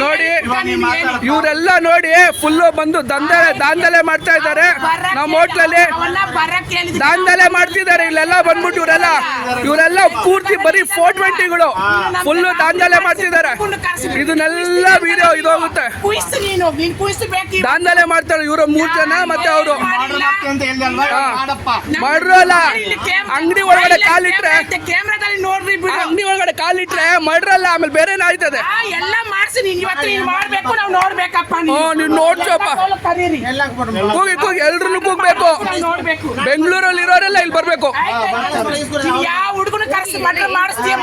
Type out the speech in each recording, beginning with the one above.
ನೋಡಿ ಇವರೆಲ್ಲ ನೋಡಿ ಫುಲ್ಲು ಬಂದು ದಂಧೆ ದಾಂಧಲೆ ಮಾಡ್ತಾ ಇದ್ದಾರೆ. ನಮ್ಮ ಹೋಟ್ಲಲ್ಲಿ ದಾಂಧಲೆ ಮಾಡ್ತಿದ್ದಾರೆ ಇಲ್ಲೆಲ್ಲ ಬಂದ್ಬಿಟ್ಟು ಇವರೆಲ್ಲ ಇವರೆಲ್ಲ ಪೂರ್ತಿ ಬರೀ ಫೋರ್ ಟ್ವೆಂಟಿಗಳು ಫುಲ್ಲು ದಾಂಧಲೆ ಮಾಡ್ತಿದ್ದಾರೆ. ಇದನ್ನೆಲ್ಲ ವಿಡಿಯೋ ಇದೋಗುತ್ತೆ ದಾಂಧಲೆ ಮಾಡ್ತಾರೆ ಇವರು ಮೂರ್ ಜನ ಮತ್ತೆ ಅವರು. ಮಡ್ರಲ್ಲ ಅಂಗಡಿ ಒಳಗಡೆ ಕಾಲಿಟ್ರೆ ಅಂಗಡಿ ಒಳಗಡೆ ಕಾಲಿಟ್ರೆ ಮಾಡ್ರಲ್ಲ ಆಮೇಲೆ ಬೇರೆ ಆಯ್ತದೆ? ಎಲ್ಲ ಮಾಡ್ಸಿ ನೀನ್ ಇವತ್ತು ನೀನ್ ಮಾಡ್ಬೇಕು ನಾವ್ ನೋಡ್ಬೇಕಪ್ಪ ಹ್ಞೂ ನೀವ್ ನೋಡ್ಸಪ್ಪ. ಕರೀರಿ. ಎಲ್ಲ ಬರ್ಬೇಕು. ಕೂಗಿ ಕೂಗಿ ಎಲ್ರು ಕೂಗ್ಬೇಕು. ನಾವ್ ನೋಡ್ಬೇಕು. ಬೆಂಗಳೂರಲ್ಲಿ ಇರೋರೆಲ್ಲ ಇಲ್ಲಿ ಬರ್ಬೇಕು. ನೀನ್ ಯಾವ ಹುಡುಗನ ಕರ್ಸಿ ಮಟ್ಟ ಮಾಡಿಸ್ತೀಯ.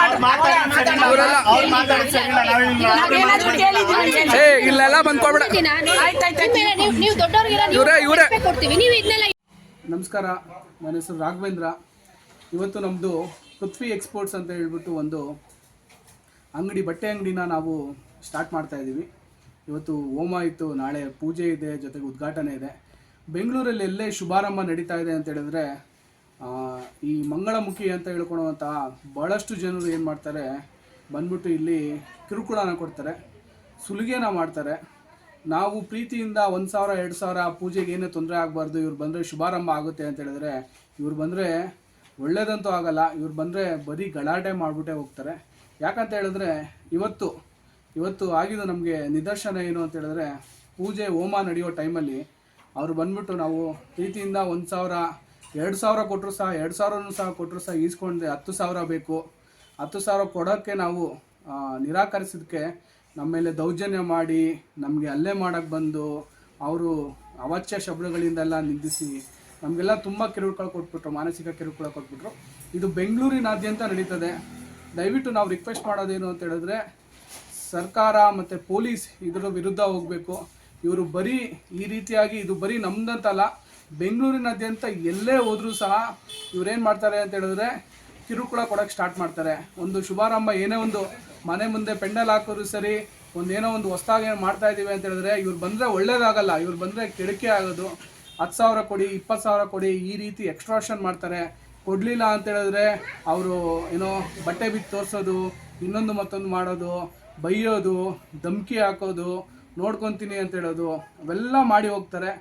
ನಾವೇನಾದ್ರೂ ಕೇಳಿದೀವಿ ಏ ಇಲ್ಲೆಲ್ಲ ಬಂದ್ಕೊಬೇಡ ನೀವು ನೀವು ದೊಡ್ಡವ್ರಿಗೆಲ್ಲ ನೀವು ಇವ್ರೇ- ಇವ್ರೇ. respect ಕೊಡ್ತೀವಿ ನೀವು ಇದನ್ನೆಲ್ಲ ನಮಸ್ಕಾರ ನನ್ನ ಹೆಸರು ರಾಘವೇಂದ್ರ. ಇವತ್ತು ನಮ್ಮದು ಪೃಥ್ವಿ ಎಕ್ಸ್ಪೋರ್ಟ್ಸ್ ಅಂತ ಹೇಳ್ಬಿಟ್ಟು ಒಂದು ಅಂಗಡಿ ಬಟ್ಟೆ ಅಂಗಡಿನ ನಾವು ಸ್ಟಾರ್ಟ್ ಮಾಡ್ತಾ ಇದ್ದೀವಿ ಇವತ್ತು ಹೋಮ ಇತ್ತು, ನಾಳೆ ಪೂಜೆ ಇದೆ, ಜೊತೆಗೆ ಉದ್ಘಾಟನೆ ಇದೆ. ಬೆಂಗಳೂರಲ್ಲಿ ಎಲ್ಲೇ ಶುಭಾರಂಭ ನಡೀತಾ ಇದೆ ಅಂತ ಹೇಳಿದ್ರೆ ಈ ಮಂಗಳಮುಖಿ ಅಂತ ಹೇಳ್ಕೊಳುವಂತಹ ಭಾಳಷ್ಟು ಜನರು ಏನು ಮಾಡ್ತಾರೆ, ಬಂದ್ಬಿಟ್ಟು ಇಲ್ಲಿ ಕಿರುಕುಳನ ಕೊಡ್ತಾರೆ, ಸುಲಿಗೆನ ಮಾಡ್ತಾರೆ. ನಾವು ಪ್ರೀತಿಯಿಂದ ಒಂದು ಸಾವಿರ, ಎರಡು ಸಾವಿರ ಪೂಜೆಗೆ ಏನೇ ತೊಂದರೆ ಆಗಬಾರ್ದು, ಇವ್ರು ಬಂದರೆ ಶುಭಾರಂಭ ಆಗುತ್ತೆ ಅಂತ ಹೇಳಿದ್ರೆ, ಇವ್ರು ಬಂದರೆ ಒಳ್ಳೇದಂತೂ ಆಗಲ್ಲ, ಇವ್ರು ಬಂದರೆ ಬರೀ ಗಲಾಟೆ ಮಾಡಿಬಿಟ್ಟೇ ಹೋಗ್ತಾರೆ. ಯಾಕಂತ ಹೇಳಿದ್ರೆ, ಇವತ್ತು ಇವತ್ತು ಆಗಿದ್ದು ನಮಗೆ ನಿದರ್ಶನ ಏನು ಅಂತ ಹೇಳಿದ್ರೆ, ಪೂಜೆ ಹೋಮ ನಡೆಯೋ ಟೈಮಲ್ಲಿ ಅವರು ಬಂದ್ಬಿಟ್ಟು ನಾವು ಪ್ರೀತಿಯಿಂದ ಒಂದು ಸಾವಿರ, ಎರಡು ಸಾವಿರ ಕೊಟ್ಟರು ಸಹ, ಎರಡು ಸಾವಿರನೂ ಸಹ ಕೊಟ್ಟರು ಸಹ ಈಸ್ಕೊಂಡ್ರೆ ಹತ್ತು ಸಾವಿರ ಬೇಕು. ಹತ್ತು ಸಾವಿರ ಕೊಡೋಕ್ಕೆ ನಾವು ನಿರಾಕರಿಸಿದಕ್ಕೆ ನಮ್ಮ ಮೇಲೆ ದೌರ್ಜನ್ಯ ಮಾಡಿ, ನಮಗೆ ಅಲ್ಲೇ ಮಾಡೋಕ್ಕೆ ಬಂದು, ಅವರು ಅವಾಚ್ಯ ಶಬ್ದಗಳಿಂದೆಲ್ಲ ನಿಂದಿಸಿ, ನಮಗೆಲ್ಲ ತುಂಬ ಕಿರುಕುಳ ಕೊಟ್ಬಿಟ್ರು, ಮಾನಸಿಕ ಕಿರುಕುಳ ಕೊಟ್ಬಿಟ್ರು. ಇದು ಬೆಂಗಳೂರಿನಾದ್ಯಂತ ನಡೀತದೆ. ದಯವಿಟ್ಟು ನಾವು ರಿಕ್ವೆಸ್ಟ್ ಮಾಡೋದೇನು ಅಂತ ಹೇಳಿದ್ರೆ ಸರ್ಕಾರ ಮತ್ತು ಪೊಲೀಸ್ ಇದರ ವಿರುದ್ಧ ಹೋಗಬೇಕು. ಇವರು ಬರೀ ಈ ರೀತಿಯಾಗಿ ಇದು ಬರೀ ನಮ್ದಂತಲ್ಲ, ಬೆಂಗಳೂರಿನಾದ್ಯಂತ ಎಲ್ಲೇ ಹೋದರೂ ಸಹ ಇವರೇನು ಮಾಡ್ತಾರೆ ಅಂತ ಹೇಳಿದ್ರೆ ಕಿರುಕುಳ ಕೊಡೋಕೆ ಸ್ಟಾರ್ಟ್ ಮಾಡ್ತಾರೆ. ಒಂದು ಶುಭಾರಂಭ ಏನೇ ಒಂದು ಮನೆ ಮುಂದೆ ಪೆಂಡಲ್ ಹಾಕೋರು ಸರಿ, ಒಂದೇನೋ ಒಂದು ಹೊಸ್ದಾಗಿ ಮಾಡ್ತಾ ಇದ್ದೀವಿ ಅಂತ ಹೇಳಿದ್ರೆ ಇವ್ರು ಬಂದರೆ ಒಳ್ಳೇದಾಗಲ್ಲ, ಇವ್ರು ಬಂದರೆ ಕೆಡಕೆ ಆಗೋದು. ಹತ್ತು ಸಾವಿರ ಕೊಡಿ, ಇಪ್ಪತ್ತು ಸಾವಿರ ಕೊಡಿ, ಈ ರೀತಿ ಎಕ್ಸ್ಟ್ರಾಕ್ಷನ್ ಮಾಡ್ತಾರೆ. ಕೊಡಲಿಲ್ಲ ಅಂತ ಹೇಳಿದ್ರೆ ಅವರು ಏನೋ ಬಟ್ಟೆ ಬಿತ್ತು ತೋರಿಸೋದು, ಇನ್ನೊಂದು ಮತ್ತೊಂದು ಮಾಡೋದು. ಬೈಯೋದು, ಧಮ್ಕಿ ಹಾಕೋದು, ನೋಡ್ಕೊತೀನಿ ಅಂತ ಹೇಳೋದು, ಅವೆಲ್ಲ ಮಾಡಿ ಹೋಗ್ತಾರೆ.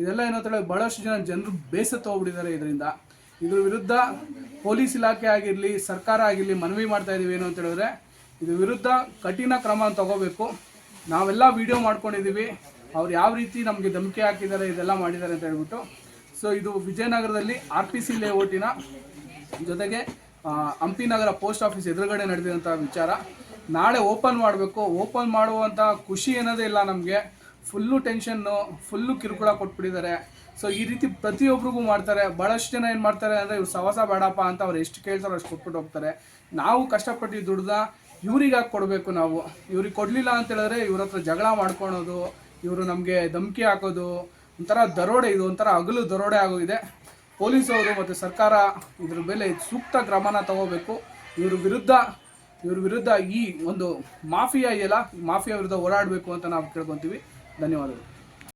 ಇದೆಲ್ಲ ಏನೋ ಹೇಳಿದ್ರೆ ಭಾಳಷ್ಟು ಜನ ಜನರು ಬೇಸತ್ತು ಹೋಗ್ಬಿಟ್ಟಿದ್ದಾರೆ ಇದರಿಂದ. ಇದ್ರ ವಿರುದ್ಧ ಪೊಲೀಸ್ ಇಲಾಖೆ ಆಗಿರಲಿ, ಸರ್ಕಾರ ಆಗಿರಲಿ ಮನವಿ ಮಾಡ್ತಾ ಇದೀವಿ ಏನು ಅಂತ ಹೇಳಿದ್ರೆ, ಇದ್ರ ವಿರುದ್ಧ ಕಠಿಣ ಕ್ರಮ ತಗೋಬೇಕು. ನಾವೆಲ್ಲ ವಿಡಿಯೋ ಮಾಡ್ಕೊಂಡಿದ್ದೀವಿ. ಅವ್ರು ಯಾವ ರೀತಿ ನಮಗೆ ಧಮಕಿ ಹಾಕಿದ್ದಾರೆ, ಇದೆಲ್ಲ ಮಾಡಿದ್ದಾರೆ ಅಂತ ಹೇಳ್ಬಿಟ್ಟು. ಸೊ ಇದು ವಿಜಯನಗರದಲ್ಲಿ ಆರ್ ಪಿ ಸಿ ಲೇಔಟಿನ ಜೊತೆಗೆ ಹಂಪಿನಗರ ಹಂಪಿ ನಗರ ಪೋಸ್ಟ್ ಆಫೀಸ್ ಎದುರುಗಡೆ ನಡೆದಿರುವಂಥ ವಿಚಾರ. ನಾಳೆ ಓಪನ್ ಮಾಡಬೇಕು. ಓಪನ್ ಮಾಡುವಂಥ ಖುಷಿ ಏನದೇ ಇಲ್ಲ ನಮಗೆ. ಫುಲ್ಲು ಟೆನ್ಷನ್ನು ಫುಲ್ಲು ಕಿರುಕುಳ ಕೊಟ್ಬಿಟ್ಟಿದ್ದಾರೆ. ಸೊ ಈ ರೀತಿ ಪ್ರತಿಯೊಬ್ಬರಿಗೂ ಮಾಡ್ತಾರೆ. ಭಾಳಷ್ಟು ಜನ ಏನು ಮಾಡ್ತಾರೆ ಅಂದರೆ ಇವ್ರು ಸವಸ ಬೇಡಪ್ಪ ಅಂತ ಅವ್ರು ಎಷ್ಟು ಕೇಳ್ತಾರೋ ಅಷ್ಟು ಕೊಟ್ಬಿಟ್ಟು ಹೋಗ್ತಾರೆ. ನಾವು ಕಷ್ಟಪಟ್ಟು ದುಡ್ದ ಇವ್ರಿಗೆ ಹಾಕಿ ಕೊಡಬೇಕು ನಾವು. ಇವ್ರಿಗೆ ಕೊಡಲಿಲ್ಲ ಅಂತ ಹೇಳಿದ್ರೆ ಇವ್ರ ಹತ್ರ ಜಗಳ ಮಾಡ್ಕೊಳೋದು, ಇವರು ನಮಗೆ ಧಮಕಿ ಹಾಕೋದು, ಒಂಥರ ದರೋಡೆ ಇದು, ಒಂಥರ ಹಗಲು ದರೋಡೆ ಆಗೋಗಿದೆ. ಪೊಲೀಸವರು ಮತ್ತು ಸರ್ಕಾರ ಇದ್ರ ಮೇಲೆ ಸೂಕ್ತ ಕ್ರಮನ ತಗೋಬೇಕು. ಇವ್ರ ವಿರುದ್ಧ ಇವ್ರ ವಿರುದ್ಧ ಈ ಒಂದು ಮಾಫಿಯಾ ಇದೆಯಲ್ಲ ಮಾಫಿಯಾ ವಿರುದ್ಧ ಹೋರಾಡಬೇಕು ಅಂತ ನಾವು ಕೇಳ್ಕೊತೀವಿ. ಧನ್ಯವಾದಗಳು.